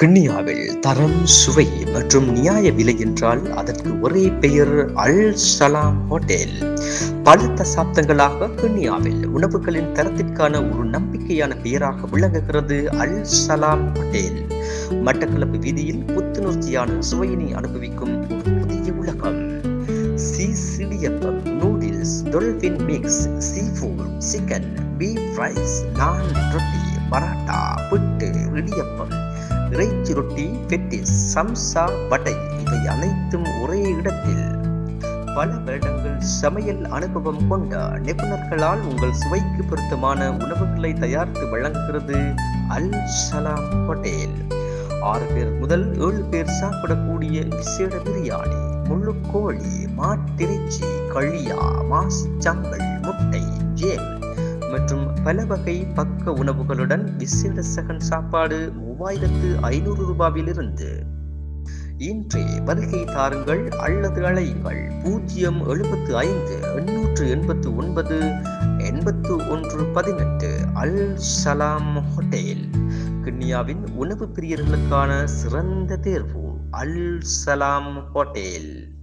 கிண்ணியாவில் தரம் சுவை மற்றும் நியாய விலை என்றால் அதற்கு ஒரே பெயர் அல் சலாம் ஹோட்டல். பல தசாப்தங்களாக கிண்ணியாவில் உணவுகளின் தரத்திற்கான ஒரு நம்பிக்கையான பெயராக விளங்குகிறது அல் சலாம் ஹோட்டல். மட்டக்களப்பு வீதியில் புத்துணர்ச்சியான சுவையினை அனுபவிக்கும் ஒரு புதிய உலகம். சீசிடியப்பம் noodles dolphin mix sea food chicken beef rice naan roti. இறைச்சி ரொட்டி பெட்டிஸ் சம்சா வடை. இவை அனைத்தும் ஒரே இடத்தில். பல வருடங்கள் சமையல் அனுபவம் கொண்ட நிபுணர்களால் உங்கள் சுவைக்கு பொருத்தமான உணவுகளை தயாரித்து வழங்குகிறது அல் சலாம் ஹோட்டேல். ஆறு பேர் முதல் ஏழு பேர் சாப்பிடக்கூடிய விசேட பிரியாணி முள்ளுக்கோழி மாட்டிறைச்சி களியா மாஸ் சம்பல் முட்டை ஜேம் மற்றும் பல வகை பக்க உணவுகளுடன் விசேட சகன் சாப்பாடு மூவாயிரத்து ஐநூறு ரூபாவிலிருந்து. இன்றே வருகை தாருங்கள் அல்லது அழையுங்கள். பூஜ்ஜியம் எழுபத்து ஐந்து எண்ணூற்று எண்பத்து ஒன்பது எண்பத்து ஒன்று பதினெட்டு அல் சலாம் ஹோட்டேல். கிண்ணியாவின் உணவு பிரியர்களுக்கான சிறந்த தேர்வு அல் சலாம் ஹோட்டேல்.